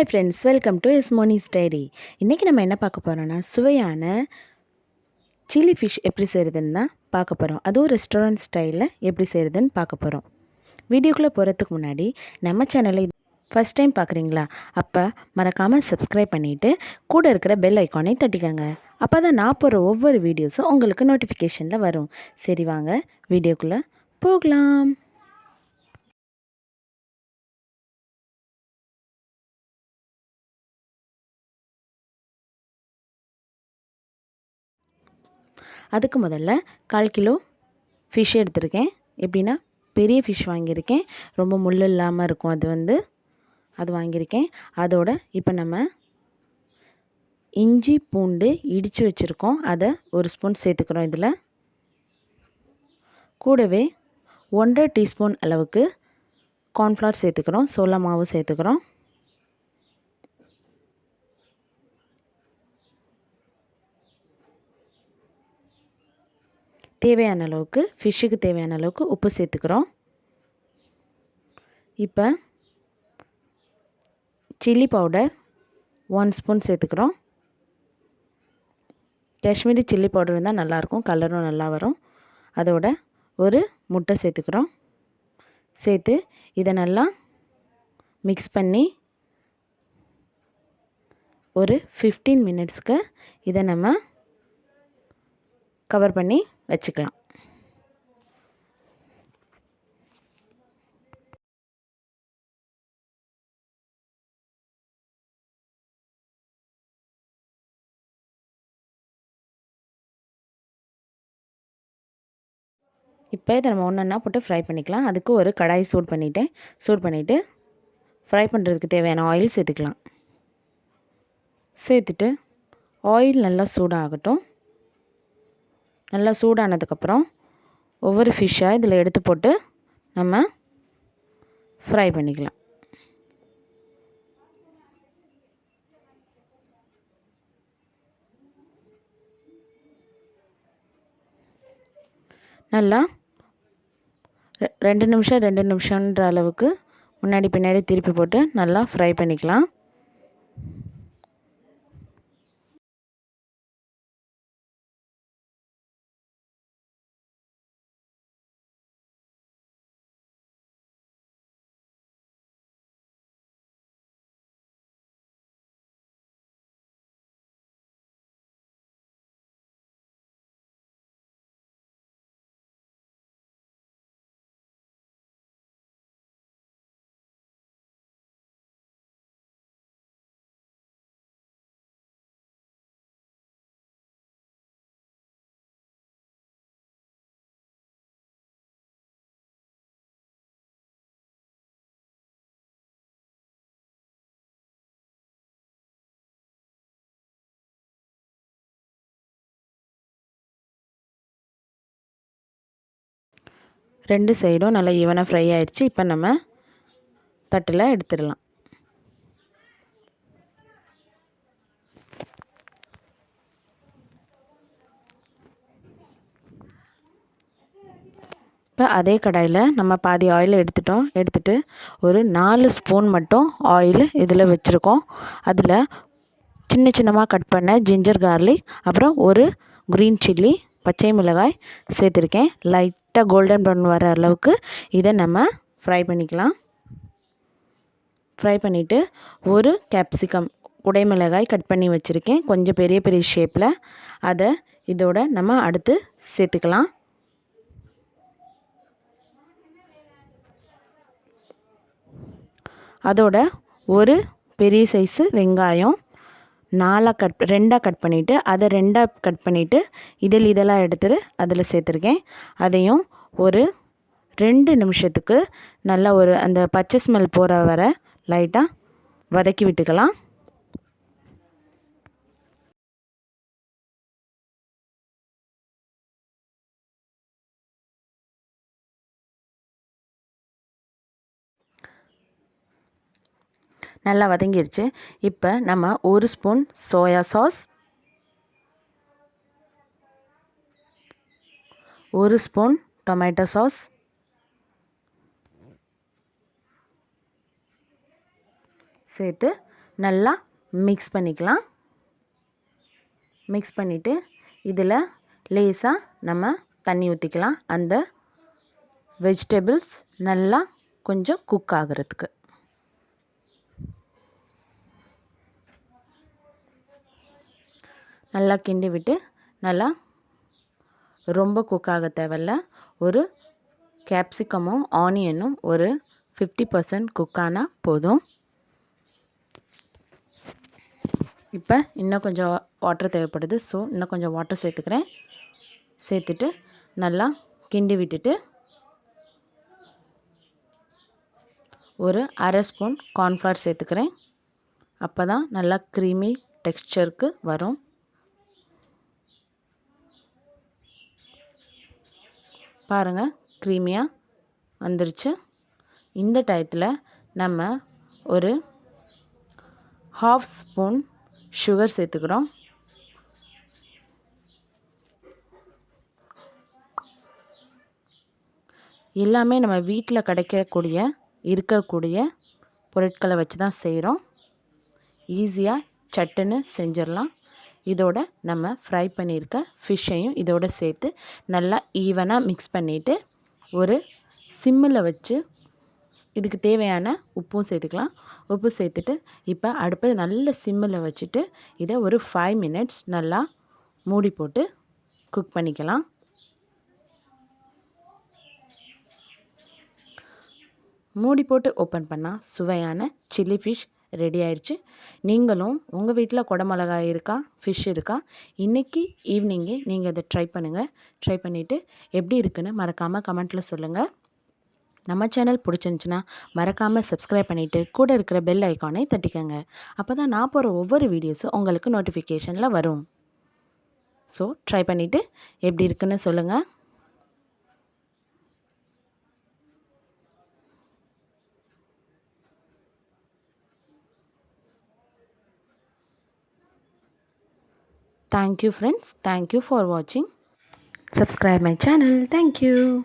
Hi friends welcome to S Monis diary இன்றைக்கி நம்ம என்ன பார்க்க போகிறோன்னா சுவையான சில்லி ஃபிஷ் எப்படி செய்கிறதுன்னு தான் பார்க்க போகிறோம் அதுவும் ரெஸ்டாரண்ட் ஸ்டைலில் எப்படி செய்கிறதுன்னு பார்க்க போகிறோம் வீடியோக்குள்ளே போகிறதுக்கு முன்னாடி நம்ம சேனலை ஃபஸ்ட் டைம் பார்க்குறீங்களா? அப்போ மறக்காமல் சப்ஸ்கிரைப் பண்ணிவிட்டு கூட இருக்கிற பெல் ஐக்கானை தட்டிக்கோங்க. அப்போ தான் நான் போகிற ஒவ்வொரு வீடியோஸும் உங்களுக்கு நோட்டிஃபிகேஷனில் வரும். சரி வாங்க வீடியோக்குள்ளே போகலாம். அதுக்கு முதல்ல கால் கிலோ ஃபிஷ் எடுத்திருக்கேன். எப்படின்னா பெரிய ஃபிஷ் வாங்கியிருக்கேன். ரொம்ப முள் இல்லாமல் இருக்கும். அது வந்து அது வாங்கியிருக்கேன். அதோட இப்போ நம்ம இஞ்சி பூண்டு இடித்து வச்சுருக்கோம். அதை ஒரு ஸ்பூன் சேர்த்துக்கிறோம் இதில். கூடவே ஒன்றரை டீஸ்பூன் அளவுக்கு கார்ன்ஃப்ளவர் சேர்த்துக்கிறோம். சோள மாவு சேர்த்துக்கிறோம். தேவையான அளவுக்கு ஃபிஷ்ஷுக்கு தேவையான அளவுக்கு உப்பு சேர்த்துக்கிறோம். இப்போ சில்லி பவுடர் ஒன் ஸ்பூன் சேர்த்துக்கிறோம். காஷ்மீரி சில்லி பவுடர் இருந்தால் நல்லாயிருக்கும் கலரும் நல்லா வரும். அதோட ஒரு முட்டை சேர்த்துக்கிறோம். சேர்த்து இதை நல்லா மிக்ஸ் பண்ணி ஒரு ஃபிஃப்டீன் மினிட்ஸ்க்கு இதை நம்ம கவர் பண்ணி வச்சுக்கலாம். இப்போ இதை நம்ம ஒன்றுன்னா போட்டு ஃப்ரை பண்ணிக்கலாம். அதுக்கு ஒரு கடாய் சூட் பண்ணிவிட்டேன் சூட் பண்ணிவிட்டு ஃப்ரை பண்ணுறதுக்கு தேவையான ஆயில் சேர்த்துக்கலாம். சேர்த்துட்டு ஆயில் நல்லா சூடாகட்டும். நல்லா சூடானதுக்கப்புறம் ஒவ்வொரு ஃபிஷ்ஷாக இதில் எடுத்து போட்டு நம்ம ஃப்ரை பண்ணிக்கலாம். நல்லா ரெண்டு நிமிஷம் ரெண்டு நிமிஷன்ற அளவுக்கு முன்னாடி பின்னாடி திருப்பி போட்டு நல்லா ஃப்ரை பண்ணிக்கலாம். ரெண்டு சைடும் நல்லா ஈவனாக ஃப்ரை ஆயிடுச்சு. இப்போ நம்ம தட்டில் எடுத்துடலாம். இப்போ அதே கடாயில் நம்ம பாதி ஆயில் எடுத்துட்டோம். எடுத்துகிட்டு ஒரு நாலு ஸ்பூன் மட்டும் ஆயில் இதில் வச்சுருக்கோம். அதில் சின்ன சின்னமாக கட் பண்ண ஜிஞ்சர் கார்லிக் அப்புறம் ஒரு க்ரீன் சில்லி பச்சை மிளகாய் சேர்த்துருக்கேன். லைட் லைட்டாக கோல்டன் ப்ரௌன் வர அளவுக்கு இதை நம்ம ஃப்ரை பண்ணிக்கலாம். ஃப்ரை பண்ணிவிட்டு ஒரு கேப்சிகம் குடைமிளகாய் கட் பண்ணி வச்சுருக்கேன். கொஞ்சம் பெரிய பெரிய ஷேப்பில் அதை இதோட நம்ம அடுத்து சேர்த்துக்கலாம். அதோட ஒரு பெரிய சைஸு வெங்காயம். நாலாக கட் ரெண்டாக கட் பண்ணிவிட்டு அதை ரெண்டாக கட் பண்ணிவிட்டு இதில் இதெல்லாம் எடுத்துகிட்டு அதில் சேர்த்துருக்கேன். அதையும் ஒரு ரெண்டு நிமிஷத்துக்கு நல்லா ஒரு அந்த பச்சை ஸ்மெல் போகிற வர லைட்டாக வதக்கி விட்டுக்கலாம். நல்லா வதங்கிருச்சு. இப்போ நம்ம ஒரு ஸ்பூன் சோயா சாஸ் ஒரு ஸ்பூன் டொமேட்டோ சாஸ் சேர்த்து நல்லா மிக்ஸ் பண்ணிக்கலாம். மிக்ஸ் பண்ணிவிட்டு இதில் லேசாக நம்ம தண்ணி ஊற்றிக்கலாம் அந்த வெஜிடபிள்ஸ் நல்லா கொஞ்சம் குக் ஆகிறதுக்கு. நல்லா கிண்டி விட்டு நல்லா ரொம்ப குக் ஆக தேவையில்ல. ஒரு கேப்சிகமும் ஆனியனும் ஒரு ஃபிஃப்டி பர்சன்ட் குக் ஆனால் போதும். இப்போ இன்னும் கொஞ்சம் வாட்டர் தேவைப்படுது. ஸோ இன்னும் கொஞ்சம் வாட்டர் சேர்த்துக்கிறேன். சேர்த்துட்டு நல்லா கிண்டி விட்டுட்டு ஒரு அரை ஸ்பூன் கார்ன்ஃப்ளவர் சேர்த்துக்கிறேன். அப்போ தான் நல்லா க்ரீமி டெக்ஸ்சருக்கு வரும். பாருங்கள் க்ரீமியாக வந்துருச்சு. இந்த டயத்தில் நம்ம ஒரு ஹாஃப் ஸ்பூன் சுகர் சேர்த்துக்கிறோம். எல்லாமே நம்ம வீட்டில் கிடைக்கக்கூடிய இருக்கக்கூடிய பொருட்களை வச்சு தான் செய்கிறோம் ஈஸியாக சட்டுன்னு செஞ்சிடலாம். இதோட நம்ம ஃப்ரை பண்ணியிருக்க ஃபிஷ்ஷையும் இதோட சேர்த்து நல்லா ஈவனாக மிக்ஸ் பண்ணிவிட்டு ஒரு சிம்மில் வச்சு இதுக்கு தேவையான உப்பும் சேர்த்துக்கலாம். உப்பு சேர்த்துட்டு இப்போ அடுப்பை நல்ல சிம்மில் வச்சுட்டு இதை ஒரு ஃபைவ் மினிட்ஸ் நல்லா மூடி போட்டு குக் பண்ணிக்கலாம். மூடி போட்டு ஓப்பன் பண்ணால் சுவையான சில்லி ஃபிஷ் ரெடி ஆயிடுச்சு நீங்களும் உங்கள் வீட்டில் குடமிளகாய் இருக்கா? ஃபிஷ் இருக்கா? இன்றைக்கி ஈவினிங்கே நீங்கள் இதை ட்ரை பண்ணுங்கள் ட்ரை பண்ணிவிட்டு எப்படி இருக்குன்னு மறக்காமல் கமெண்ட்டில் சொல்லுங்கள் நம்ம சேனல் பிடிச்சிருந்துச்சின்னா மறக்காமல் சப்ஸ்கிரைப் பண்ணிவிட்டு கூட இருக்கிற பெல் ஐக்கானை தட்டிக்கோங்க. அப்போ தான் நான் போகிற ஒவ்வொரு வீடியோஸும் உங்களுக்கு நோட்டிஃபிகேஷனில் வரும். ஸோ ட்ரை பண்ணிவிட்டு எப்படி இருக்குன்னு சொல்லுங்கள் thank you friends. Thank you for watching. Subscribe my channel. Thank you